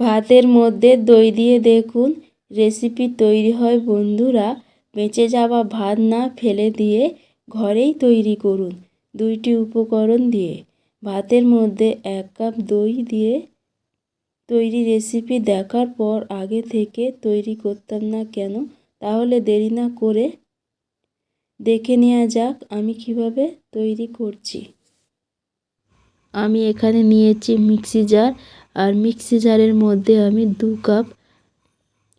ভাতের মধ্যে দই দিয়ে দেখুন রেসিপি তৈরি হয় বন্ধুরা। বেঁচে যাওয়া ভাত না ফেলে দিয়ে ঘরেই তৈরি করুন দুইটি উপকরণ দিয়ে। ভাতের মধ্যে এক কাপ দই দিয়ে তৈরি রেসিপি দেখার পর আগে থেকে তৈরি করতাম না কেন? তাহলে দেরি না করে দেখে নেওয়া যাক আমি কীভাবে তৈরি করছি। আমি এখানে নিয়েছি মিক্সি জার আর মিক্সি জারের মধ্যে আমি দু কাপ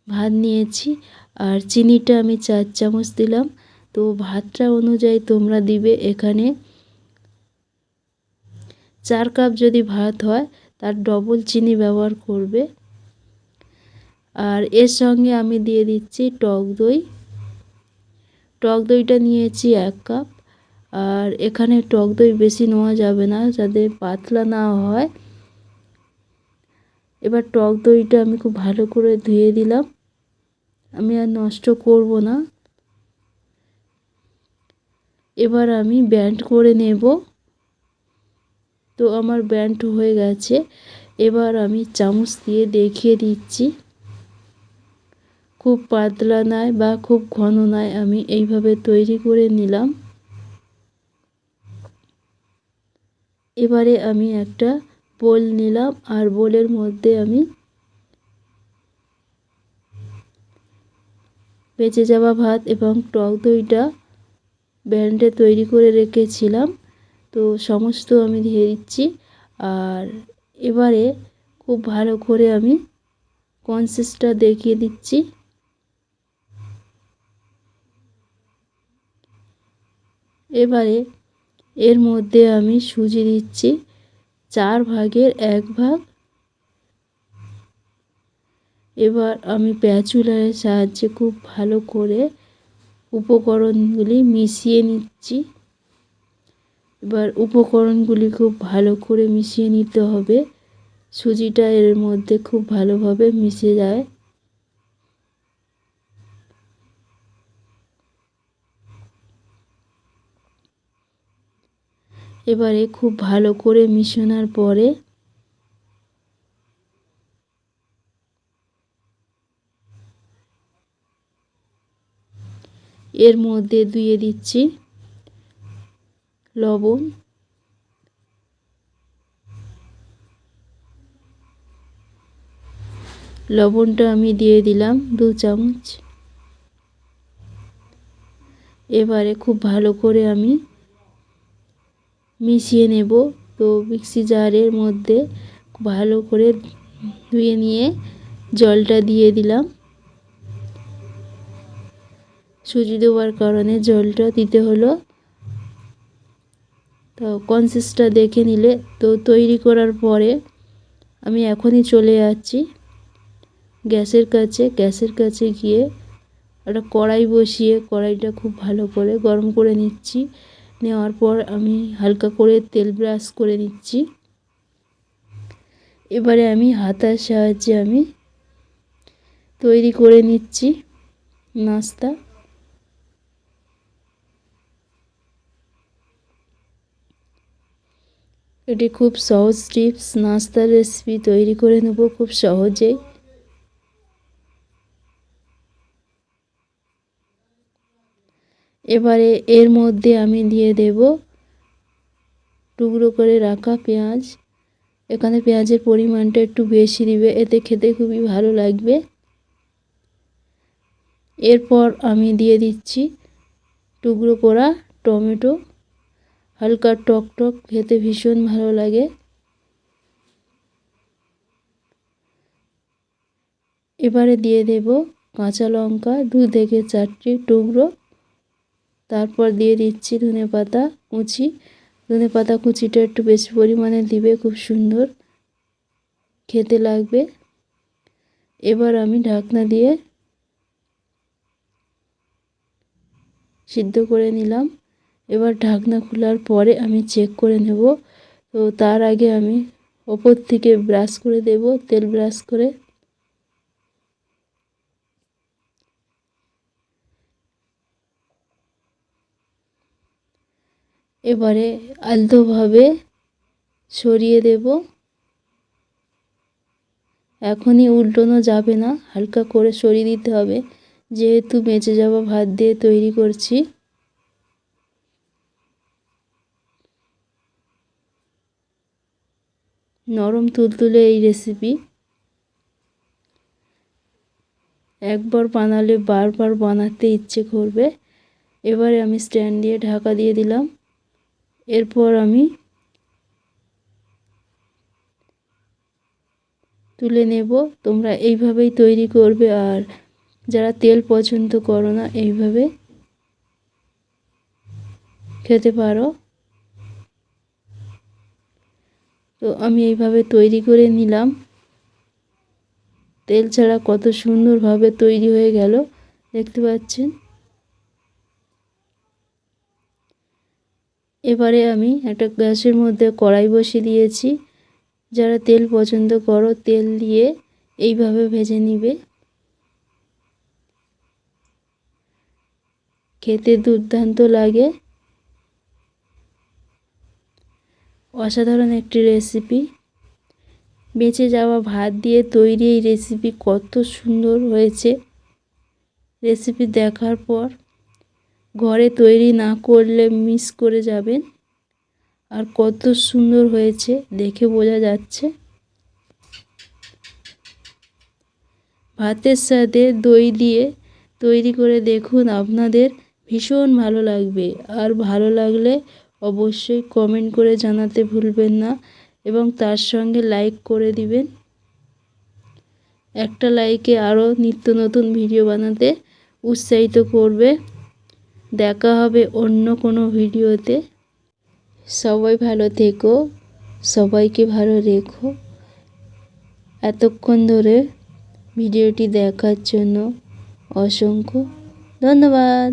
ভাত নিয়েছি। আর চিনিটা আমি চার চামচ দিলাম। তো ভাতটা অনুযায়ী তোমরা দিবে এখানে চার কাপ যদি ভাত হয়, তার ডবল চিনি ব্যবহার করবে। আর এর সঙ্গে আমি দিয়ে দিচ্ছি টক দই। টক দইটা নিয়েছি এক কাপ। আর এখানে টক দই বেশি নেওয়া যাবে না, যাতে পাতলা না হয়। এবার টক দইটা আমি খুব ভালো করে ধুয়ে দিলাম। আমি আর নষ্ট করব না। এবার আমি ব্যান্ড করে নেব। তো আমার ব্যান্ড হয়ে গেছে। এবার আমি চামচ দিয়ে দেখিয়ে দিচ্ছি। খুব পাতলা নয় বা খুব ঘন নয়, আমি এইভাবে তৈরি করে নিলাম। এবারে আমি একটা বোল নিলাম আর বোলের মধ্যে আমি বেঁচে যাওয়া ভাত এবং টক দইটা ব্যান্ডে তৈরি করে রেখেছিলাম। তো সমস্ত আমি দিয়ে দিচ্ছি। আর এবারে খুব ভালো করে আমি কনসিসটা দেখিয়ে দিচ্ছি। এবারে এর মধ্যে আমি সুজি দিচ্ছি। চার ভাগের এক ভাগ? এবার আমি প্যাচুলারের সাহায্যে খুব ভালো করে উপকরণগুলি মিশিয়ে নিচ্ছি। এবার উপকরণগুলি খুব ভালো করে মিশিয়ে নিতে হবে। সুজিটা এর মধ্যে খুব ভালোভাবে মিশে যায়। এবারে খুব ভালো করে মিশানোর পরে এর মধ্যে দিয়ে দিচ্ছি লবণ। লবণটা আমি দিয়ে দিলাম দু চামচ। এবারে খুব ভালো করে আমি মিশিয়ে নেব। তো মিক্সি জারের মধ্যে ভালো করে ধুয়ে নিয়ে জলটা দিয়ে দিলাম। সুজি দেওয়ার কারণে জলটা দিতে হলো। তো কনসিসটা দেখে নিলে, তো তৈরি করার পরে আমি এখনই চলে যাচ্ছি। গ্যাসের কাছে গ্যাসের কাছে গিয়ে একটা কড়াই বসিয়ে কড়াইটা খুব ভালো করে গরম করে নিচ্ছি। নেওয়ার পর আমি হালকা করে তেল ব্রাশ করে নিচ্ছি। এবারে আমি হাতার সাহায্যে আমি তৈরি করে নিচ্ছি নাস্তা। এটি খুব সহজ টিপস নাস্তার রেসিপি তৈরি করে নেব খুব সহজেই। এবারে এর মধ্যে আমি দিয়ে দেব টুকরো করে রাখা পেঁয়াজ। এখানে পেঁয়াজের পরিমাণটা একটু বেশি দিবে, এতে খেতে খুবই ভালো লাগবে। এরপর আমি দিয়ে দিচ্ছি টুকরো করা টমেটো। হালকা টক টক, খেতে ভীষণ ভালো লাগে। এবারে দিয়ে দেব কাঁচা লঙ্কা, দু থেকে চারটি টুকরো। তারপর দিয়ে দিচ্ছি ধনে পাতা কুচি। ধনে পাতা কুচিটা একটু বেশি পরিমাণে দিবে, খুব সুন্দর। খেতে লাগবে। এবার আমি ঢাকনা দিয়ে সিদ্ধ করে নিলাম। এবার ঢাকনা খোলার পরে আমি চেক করে নেব। তো তার আগে আমি ওপর থেকে ব্রাশ করে দেব, তেল ব্রাশ করে। এবারে আলতোভাবে সরিয়ে দেব। এখনই উল্টোনো যাবে না, হালকা করে সরিয়ে দিতে হবে। যেহেতু বেঁচে যাওয়া ভাত দিয়ে তৈরি করছি। নরম তুলতুলে এই রেসিপি একবার বানালে বারবার বানাতে ইচ্ছে করবে। এবারে আমি স্ট্যান্ড দিয়ে ঢাকা দিয়ে দিলাম। এরপর আমি তুলে নেব। তোমরা এইভাবেই তৈরি করবে আর যারা তেল পছন্দ করো না, এইভাবে খেতে পারো। তো আমি এইভাবে তৈরি করে নিলাম। তেল ছাড়া কত সুন্দরভাবে তৈরি হয়ে গেল, দেখতে পাচ্ছেন? এবারে আমি একটা গ্যাসের মধ্যে কড়াই বসিয়ে দিয়েছি। যারা তেল পছন্দ করো, তেল দিয়ে এইভাবে ভেজে নিবে। খেতে দুর্দান্ত লাগে। অসাধারণ একটি রেসিপি। বেঁচে যাওয়া ভাত দিয়ে তৈরি এই রেসিপি কত সুন্দর হয়েছে। রেসিপি দেখার পর ঘরে তৈরি না করলে মিস করে যাবেন। আর কত সুন্দর হয়েছে, দেখে বোঝা যাচ্ছে। ভাতের সাথে দই দিয়ে তৈরি করে দেখুন আপনাদের, ভীষণ ভালো লাগবে। আর ভালো লাগলে অবশ্যই কমেন্ট করে জানাতে ভুলবেন না এবং তার সঙ্গে লাইক করে দিবেন। একটা লাইকে আরও নিত্য নতুন ভিডিও বানাতে উৎসাহিত করবে। দেখা হবে অন্য কোনো ভিডিওতে। সবাই ভালো থেকো, সবাইকে ভালো রেখো। এতক্ষণ ধরে ভিডিওটি দেখার জন্য অসংখ্য ধন্যবাদ।